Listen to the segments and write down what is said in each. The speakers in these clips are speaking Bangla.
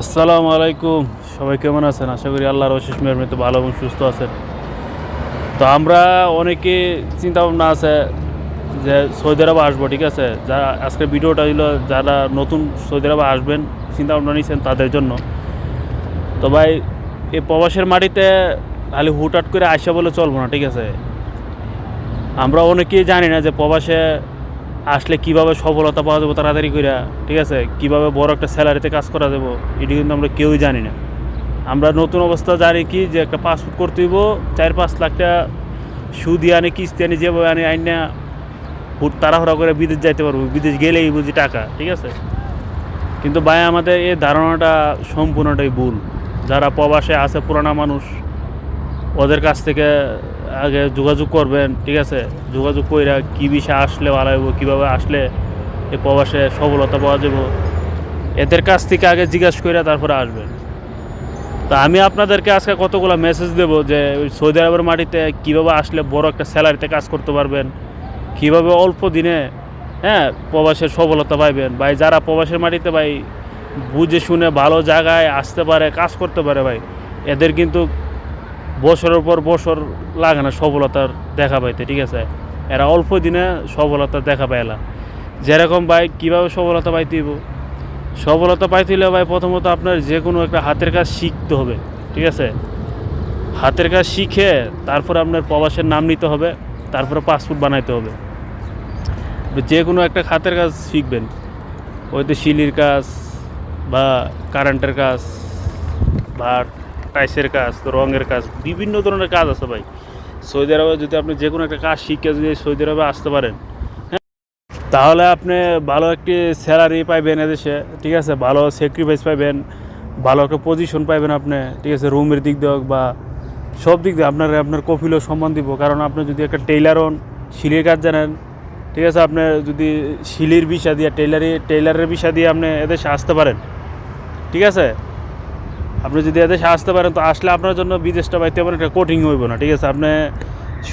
আসসালামু আলাইকুম। সবাই কেমন আছেন? আশা করি আল্লাহর অশেষ মেহরমেতে ভালো এবং সুস্থ আছেন। তো আমরা অনেকে চিন্তা ভাবনা আছে যে সৌদি আরবে আসব, ঠিক আছে? যারা আজকের ভিডিওটা হলো যারা নতুন সৌদি আরবে আসবেন চিন্তা ভাবনা নিয়েছেন তাদের জন্য। তো ভাই, এই প্রবাসের মাটিতে খালি হুটহাট করে আসা বলে চলবো না, ঠিক আছে? আমরা অনেকেই জানি না যে প্রবাসে আসলে কীভাবে সফলতা পাওয়া যাবে তাড়াতাড়ি করে ঠিক আছে? কীভাবে বড় একটা স্যালারিতে কাজ করা যাব, এটি কিন্তু আমরা কেউই জানি না। আমরা নতুন অবস্থা জানি কি যে একটা পাসপোর্ট করতে হইব, চার পাঁচ লাখটা সুদি আনে, কিস্তি আনি, যেভাবে আনি, আইন না হুট তাড়াহুড়া করে বিদেশ যাইতে পারব, বিদেশ গেলেই বুঝি টাকা, ঠিক আছে? কিন্তু ভাই, আমাদের এই ধারণাটা সম্পূর্ণটাই ভুল। যারা প্রবাসে আছে, পুরানা মানুষ, ওদের কাছ থেকে আগে যোগাযোগ করবেন, ঠিক আছে? যোগাযোগ কইরা কী বিষয়ে আসলে ভালো হইব, কীভাবে আসলে এই প্রবাসে সফলতা পাওয়া যাব এদের কাছ থেকে আগে জিজ্ঞাসা করে তারপরে আসবেন। তা আমি আপনাদেরকে আজকে কতগুলো মেসেজ দেব যে সৌদি আরবের মাটিতে কীভাবে আসলে বড় একটা স্যালারিতে কাজ করতে পারবেন, কীভাবে অল্প দিনে হ্যাঁ প্রবাসের সফলতা পাইবেন। ভাই, যারা প্রবাসের মাটিতে ভাই, বুঝে শুনে ভালো জায়গায় আসতে পারে, কাজ করতে পারে ভাই, এদের কিন্তু বছরের পর বছর লাগে না সফলতার দেখা পাইতে, ঠিক আছে? এরা অল্প দিনে সফলতা দেখা পাইলা যেরকম ভাই, কীভাবে সফলতা পাইতে হইব? সফলতা পাইতে হলে ভাই প্রথমত আপনার যে কোনো একটা হাতের কাজ শিখতে হবে, ঠিক আছে? হাতের কাজ শিখে তারপর আপনার প্রবাসের নাম নিতে হবে, তারপরে পাসপোর্ট বানাইতে হবে। যে কোনো একটা হাতের কাজ শিখবেন। হয়তো শিলির কাজ বা কারেন্টের কাজ, বা টাইসের কাজ, তো রঙের কাজ, বিভিন্ন ধরনের কাজ আছে ভাই। সৌদি আরবে যদি আপনি যে কোনো একটা কাজ শিখে যদি সৌদি আরবে আসতে পারেন হ্যাঁ তাহলে আপনি ভালো একটি স্যালারি পাইবেন এদেশে, ঠিক আছে? ভালো স্যাক্রিফাইস পাইবেন, ভালো একটা পজিশন পাইবেন আপনি, ঠিক আছে? রুমের দিক দিয়ে হোক বা সব দিক দিয়ে আপনার আপনার কফিলও সম্মান দিব। কারণ আপনি যদি একটা টেইলার হন, শিলির কাজ জানেন, ঠিক আছে? আপনি যদি শিলির বিষা দিয়ে টেইলারি টেইলারের বিষা দিয়ে আপনি এদেশে আসতে পারেন, ঠিক আছে? আপনি যদি এদেশে আসতে পারেন, তো আসলে আপনার জন্য বিদেশটা পাইতে পারেন একটা কঠিন হইব না, ঠিক আছে? আপনি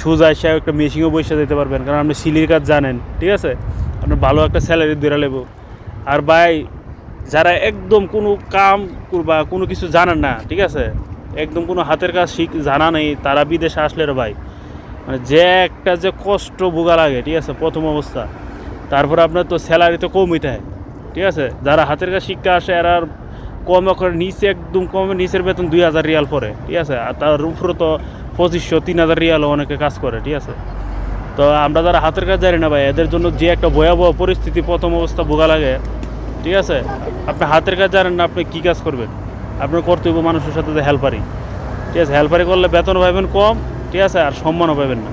সোজা এসে একটা মেশিনও বসে দিতে পারবেন, কারণ আপনি সিলির কাজ জানেন, ঠিক আছে? আপনার ভালো একটা স্যালারি ধরে নেব আর ভাই, যারা একদম কোনো কাম বা কোনো কিছু জানেন না, ঠিক আছে? একদম কোনো হাতের কাজ শিখ, জানা নেই, তারা বিদেশে আসলে রে ভাই মানে যে একটা যে কষ্ট ভোগা লাগে, ঠিক আছে? প্রথম অবস্থা। তারপরে আপনার তো স্যালারি তো কমই থাকে, ঠিক আছে? যারা হাতের কাজ শিক্ষা আসে, এরা কম করে, নিচে একদম কমে, নিচের বেতন দুই হাজার রিয়াল পরে ঠিক আছে? আর তার উপরে তো পঁচিশশো, তিন হাজার রিয়ালও অনেকে কাজ করে, ঠিক আছে? তো আমরা যারা হাতের কাজ জানি না ভাই, এদের জন্য যে একটা ভয়াবহ পরিস্থিতি, প্রথম অবস্থা ভোগা লাগে, ঠিক আছে? আপনি হাতের কাজ জানেন না, আপনি কী কাজ করবেন? আপনার কর্তব্য মানুষের সাথে হেল্পারি, ঠিক আছে? হেল্পারি করলে বেতন পাবেন কম, ঠিক আছে? আর সম্মানও পাবেন না।